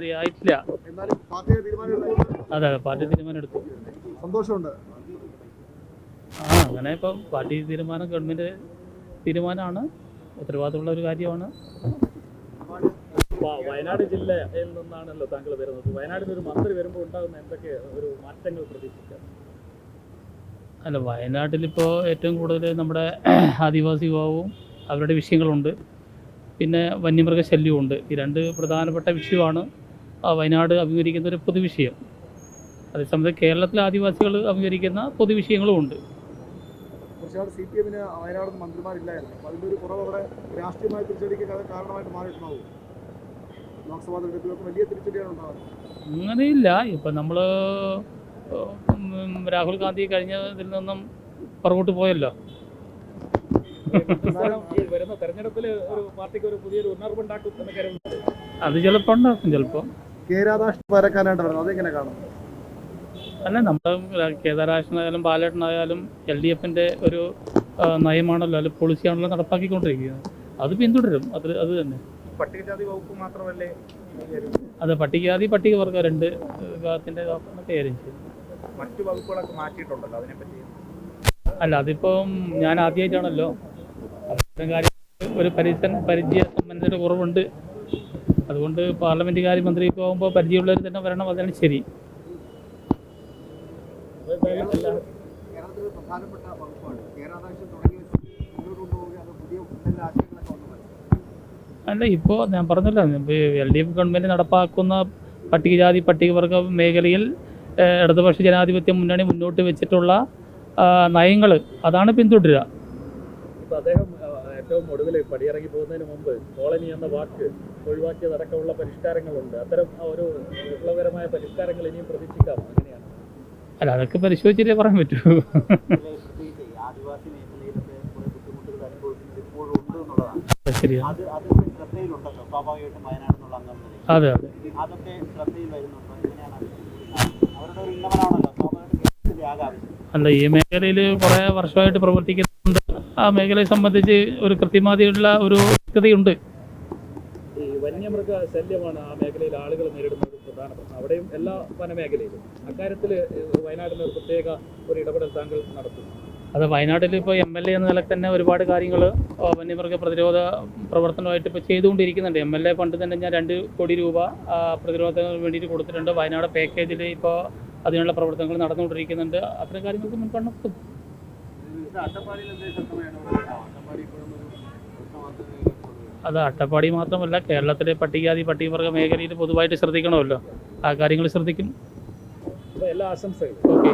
മന്ത്രി ആയിട്ടില്ല അതെ അതെ പാർട്ടി തീരുമാനം എടുത്തു സന്തോഷമുണ്ട്. ആ അങ്ങനെ ഇപ്പം പാർട്ടി തീരുമാനം ഗവൺമെന്റ് തീരുമാനമാണ്. ഉത്തരവാദിത്തമുള്ള ഒരു കാര്യമാണ്. വയനാട് ജില്ലയിൽ നിന്നാണല്ലോ താങ്കൾ വരുന്നത്. വയനാടിന് ഒരു മന്ത്രി വരുമ്പോൾ ഉണ്ടാകുന്ന എന്തൊക്കെ ഒരു മാറ്റങ്ങൾ പ്രതീക്ഷിക്കാം അല്ല വയനാട്ടിലിപ്പോൾ ഏറ്റവും കൂടുതൽ നമ്മുടെ ആദിവാസി വിഭാഗവും അവരുടെ വിഷയങ്ങളുണ്ട്. പിന്നെ വന്യമൃഗ ഉണ്ട്. ഈ രണ്ട് പ്രധാനപ്പെട്ട വിഷയമാണ്. വയനാട് അഭിമുഖീകരിക്കുന്ന ഒരു പൊതുവിഷയം അതേസമയത്ത് കേരളത്തിലെ ആദിവാസികൾ അഭിമുഖീകരിക്കുന്ന പൊതുവിഷയങ്ങളും ഉണ്ട്. കുറച്ചാട് സി പി എമ്മിന് വയനാട് മന്ത്രിമാരില്ലായിരുന്നു. അപ്പൊ അതിന്റെ ഒരു കുറവ് അവിടെ രാഷ്ട്രീയമായ തിരിച്ചടിക്ക് അത് കാരണമായിട്ട് മാറിയിട്ടുണ്ടാവും. ലോക്സഭാ തെരഞ്ഞെടുപ്പിലൊക്കെ വലിയ തിരിച്ചടിയാണ് ഉണ്ടാകുന്നത്. അങ്ങനെയില്ല. ഇപ്പം നമ്മൾ രാഹുൽ ഗാന്ധി കഴിഞ്ഞതിൽ നിന്നും പുറകോട്ട് പോയല്ലോ. വരുന്ന തെരഞ്ഞെടുപ്പിൽ ഒരു പാർട്ടിക്ക് ഒരു പുതിയൊരു ഉണർവുണ്ടാക്കും എന്ന് കരുതുന്നു. അത് ചിലപ്പോൾ ഉണ്ടാക്കും ചിലപ്പോൾ. കെ രാധാകൃഷ്ണൻ വരക്കാനായിട്ട് വരുന്നത് അതെങ്ങനെ അല്ല നമ്മുടെ കേദാരാശനായാലും ബാലേട്ടനായാലും എൽ ഡി എഫിന്റെ ഒരു നയമാണല്ലോ അല്ലെങ്കിൽ പോളിസിയാണല്ലോ നടപ്പാക്കിക്കൊണ്ടിരിക്കുന്നത്. അത് പിന്തുടരും. അത് അത് തന്നെ. പട്ടികജാതി വകുപ്പ് മാത്രമല്ലേ അതെ പട്ടികജാതി പട്ടികവർഗ രണ്ട് വിഭാഗത്തിന്റെ കൈകാര്യം ചെയ്യും. മറ്റു വകുപ്പുകളൊക്കെ മാറ്റിയിട്ടുണ്ടല്ലോ അതിനെപ്പറ്റി? അല്ല അതിപ്പം ഞാൻ ആദ്യമായിട്ടാണല്ലോ. അത്തരം കാര്യം ഒരു പരിസര പരിചയ സംബന്ധിച്ച കുറവുണ്ട്. അതുകൊണ്ട് പാർലമെന്റ് കാര്യമന്ത്രി പോകുമ്പോൾ പരിചയമുള്ളവർ തന്നെ വരണം അതാണ് ശരി. അല്ല ഇപ്പോൾ ഞാൻ പറഞ്ഞല്ലോ എൽ ഡി എഫ് ഗവൺമെന്റ് നടപ്പാക്കുന്ന പട്ടികജാതി പട്ടികവർഗ മേഖലയിൽ ഇടതുപക്ഷ ജനാധിപത്യ മുന്നണി മുന്നോട്ട് വെച്ചിട്ടുള്ള നയങ്ങൾ അതാണ് പിന്തുടരുക. ഇപ്പൊ അദ്ദേഹം ഏറ്റവും ഒടുവിൽ പടിയിറങ്ങി പോകുന്നതിന് മുമ്പ് കോളനി എന്ന വാക്ക് ഒഴിവാക്കിയതടക്കമുള്ള പരിഷ്കാരങ്ങളുണ്ട്. അത്തരം ആ ഒരു വിപ്ലവകരമായ പരിഷ്കാരങ്ങൾ ഇനിയും പ്രതീക്ഷിക്കാം. അങ്ങനെയാണ്. അല്ല അതൊക്കെ പരിശോധിച്ചിട്ടേ പറയാൻ പറ്റൂ. ആദിവാസി മേഖലയിലൊക്കെ കുറെ ബുദ്ധിമുട്ടുകൾ ഇപ്പോഴും ഉണ്ട് എന്നുള്ളതാണ്. അത് ശരിയാണ് അത് അല്ല ഈ മേഖലയിൽ കുറേ വർഷമായിട്ട് പ്രവർത്തിക്കുന്നുണ്ട് ആ മേഖലയെ സംബന്ധിച്ച് ഒരു കൃത്യമാതിയുള്ള ഒരു വ്യക്തതയുണ്ട്. വന്യമൃഗ ശല്യമാണ് ആ മേഖലയിൽ ആളുകൾ നേരിടുന്ന ഒരു പ്രധാന പ്രശ്നം. അവിടെയും എല്ലാ വനമേഖലയിലും. അക്കാര്യത്തിൽ വയനാടിന് ഒരു പ്രത്യേക ഒരു ഇടപെടൽ താങ്കൾ നടത്തും അത് വയനാട്ടിൽ ഇപ്പോൾ എം എൽ എ എന്ന നിലയ്ക്ക് തന്നെ ഒരുപാട് കാര്യങ്ങൾ വന്യമൃഗ പ്രതിരോധ പ്രവർത്തനമായിട്ട് ഇപ്പോൾ ചെയ്തുകൊണ്ടിരിക്കുന്നുണ്ട്. എം എൽ എ ഫണ്ട് തന്നെ ഞാൻ രണ്ട് കോടി രൂപ പ്രതിരോധത്തിന് വേണ്ടിയിട്ട് കൊടുത്തിട്ടുണ്ട്. വയനാട് പാക്കേജിൽ ഇപ്പോൾ അതിനുള്ള പ്രവർത്തനങ്ങൾ നടന്നുകൊണ്ടിരിക്കുന്നുണ്ട്. അത്തരം കാര്യങ്ങൾക്ക് മുൻഗണന കൊടുക്കും. അത് അട്ടപ്പാടി മാത്രമല്ല കേരളത്തിലെ പട്ടികജാതി പട്ടികവർഗ മേഖലയിൽ പൊതുവായിട്ട് ശ്രദ്ധിക്കണമല്ലോ. ആ കാര്യങ്ങൾ ശ്രദ്ധിക്കും. എല്ലാ ആശംസകളും. ഓക്കെ